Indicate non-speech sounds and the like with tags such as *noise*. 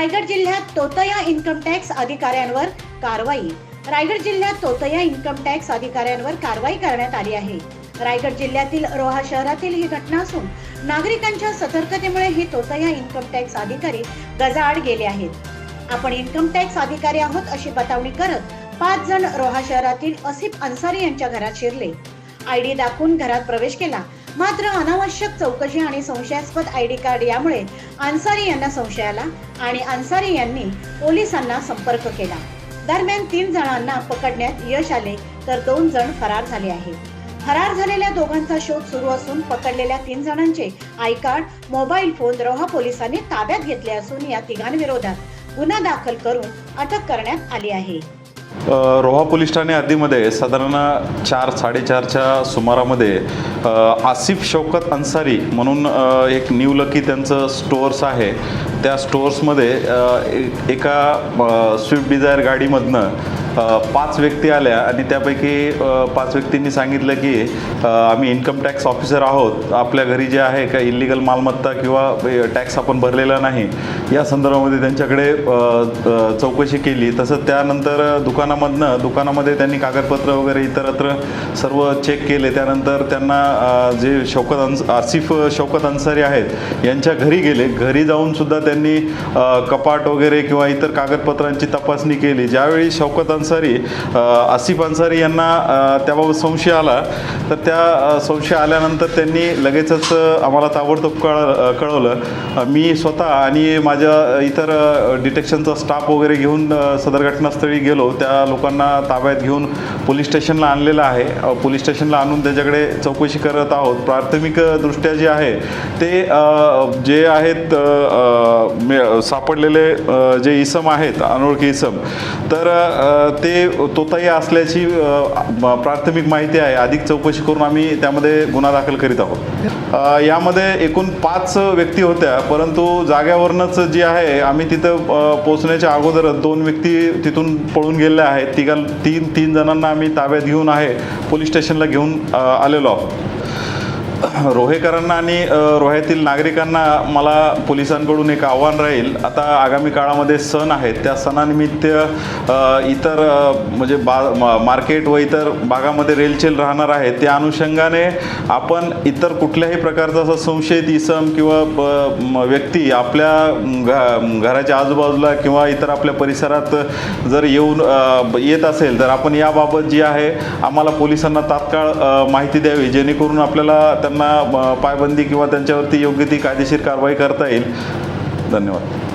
रायगड जिल्ह्यात तोतया income tax अधिकाऱ्यांवर कारवाई. रायगड जिल्ह्यात तोतया इन्कम टॅक्स अधिकाऱ्यांवर कारवाई करण्यात आली आहे. रायगड जिल्ह्यातील रोहा शहरातील ही घटना असून नागरिकांच्या सतर्कतेमुळे हे तोतया इन्कम टॅक्स अधिकारी गजाआड गेले आहेत. आपण इन्कम टॅक्स अधिकारी आहोत अशी बतावणी करत पाच जण रोहा शहरातील असिफ अन्सारी यांच्या घरात शिरले. आय डी दाखवून घरात प्रवेश केला. मात्र अनावश्यक चौकशी आणि संशयास्पद आय डी कार्ड यामुळे अन्सारी यांना संशय आला आणि अन्सारी यांनी पोलिसांना संपर्क केला. दरम्यान तीन जणांना पकडण्यात यश आले तर दोन जण फरार झाले आहेत. फरार झालेल्या दोघांचा शोध सुरू असून पकडलेल्या तीन जणांचे I card mobile phone Roha पोलिसांनी ताब्यात घेतले असून या तिघांविरोधात गुन्हा दाखल करून अटक करण्यात आली आहे. रोहा पोलीस ठाणे हद्दीमध्ये साधारण चार साडेचारच्या सुमारामध्ये आसिफ शौकत अन्सारी म्हणून एक न्यू लकी त्यांचं स्टोअर्स आहे. त्या स्टोअर्समध्ये एका स्विफ्ट डिझायर गाडीमधनं पाच व्यक्ती आल्या आणि त्यापैकी पाच व्यक्तींनी सांगितलं की आम्ही इन्कम टॅक्स ऑफिसर आहोत. आपल्या घरी जे आहे का इलिगल मालमत्ता किंवा टॅक्स आपण भरलेला नाही या संदर्भामध्ये त्यांच्याकडे चौकशी केली. तसंच त्यानंतर दुकानामधनं दुकानामध्ये त्यांनी कागदपत्र वगैरे इतरत्र सर्व चेक केले. त्यानंतर त्यांना जे शौकत अन्स आसिफ शौकत अन्सारी आहेत यांच्या घरी गेले. घरी जाऊन सुद्धा त्यांनी कपाट वगैरे किंवा इतर कागदपत्रांची तपासणी केली. ज्यावेळी शौकत अन्सारी आसिफ अन्सारी यांना त्याबाबत संशय आला. तर त्या संशय आल्यानंतर त्यांनी लगेचच आम्हाला ताबडतोब कळ कळवलं. मी स्वतः आणि माझ्या इतर डिटेक्शनचा स्टाफ वगैरे घेऊन सदर घटनास्थळी गेलो. त्या लोकांना ताब्यात घेऊन पोलीस स्टेशनला आणलेलं आहे. पोलीस स्टेशनला आणून त्याच्याकडे चौकशी करत आहोत. प्राथमिक दृष्ट्या जे आहे ते जे आहेत सापडलेले जे इसम आहेत अनोळखी इसम तर ते तोताई असल्याची प्राथमिक माहिती आहे. अधिक चौकशी करून आम्ही त्यामध्ये गुन्हा दाखल करीत आहोत. यामध्ये एकूण पाच व्यक्ती होत्या परंतु जाग्यावरूनच जी आहे आम्ही तिथं पोचण्याच्या अगोदर दोन व्यक्ती तिथून पळून गेलेल्या आहेत. तिघा तीन तीन जणांना आम्ही ताब्यात घेऊन आहे पोलीस स्टेशनला घेऊन आलेलो आहोत. *coughs* रोहेकरांना आणि रोह्यातील नागरिकांना मला पोलिसांकडून एक आव्हान राहील. आता आगामी काळामध्ये सण आहेत. त्या सणानिमित्त इतर म्हणजे बा मार्केट व इतर भागामध्ये रेलचेल राहणार आहे त्या अनुषंगाने आपण इतर कुठल्याही प्रकारचा असा संशयित इसम किंवा ब- म- व्यक्ती आपल्या घ घराच्या आजूबाजूला किंवा इतर आपल्या परिसरात जर येऊन येत असेल तर आपण याबाबत जी आहे आम्हाला पोलिसांना तात्काळ माहिती द्यावी. जेणेकरून आपल्याला त्यांना त्यांना पायबंदी किंवा त्यांच्यावरती योग्य ती कायदेशीर कारवाई करता येईल. धन्यवाद.